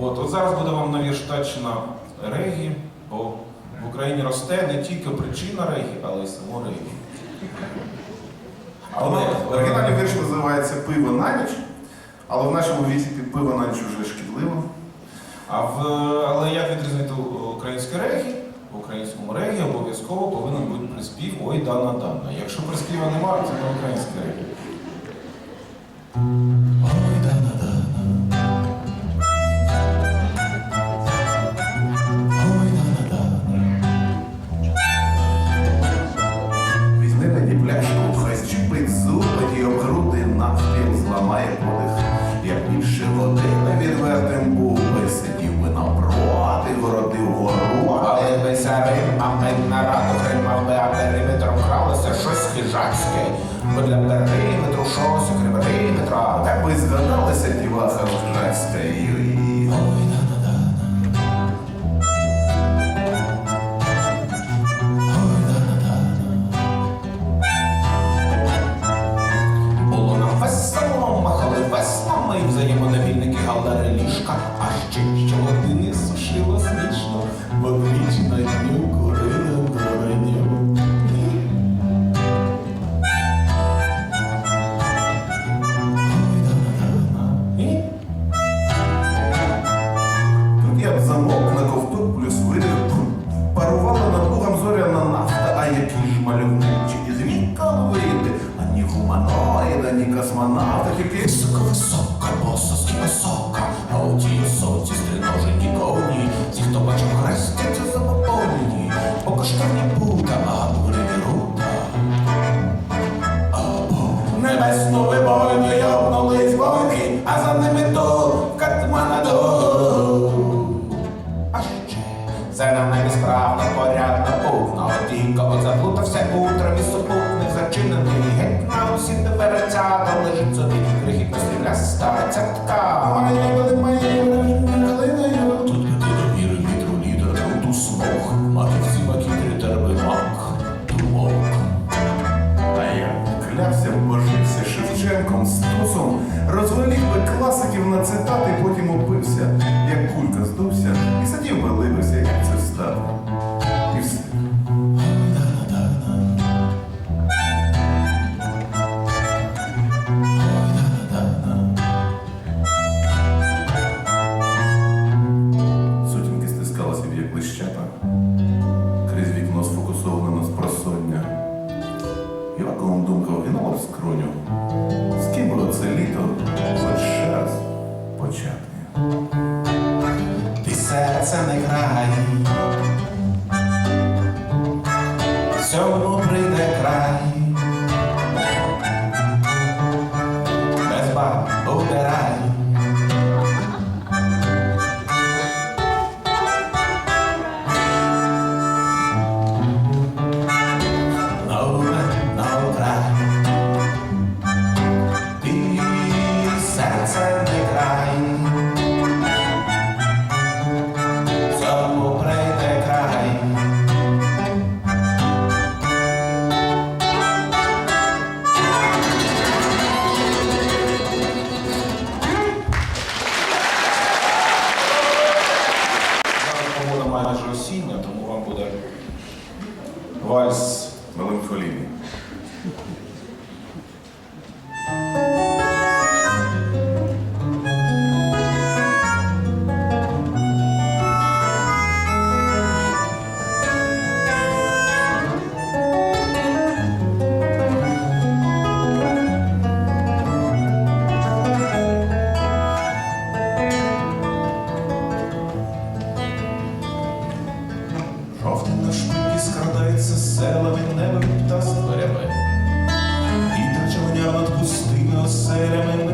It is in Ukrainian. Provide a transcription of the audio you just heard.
От, от зараз буде вам нові штачна регі, бо в Україні росте не тільки причина регі, але й само регі. Але в е, вірш називається Пиво на ніч, але в нашому віці пиво на ніч вже шкідливо. А в, Але як відрізнити українське регі? В українському регі обов'язково повинен бути приспів Ой дана дана. Якщо приспіва немає, це не українське регі. Чижацьке, Медляндари, Метрушосю, Кривари, Метра, так би зданалися діва Завжнацька. стусом, розвалів би класиків на цитати, потім опився, як кулька здувся, і сидів би ливився, як це став. tell Voice melancholia. Oft in der Сміється селами, небом та з дверями, вітер човня над пустими оселями.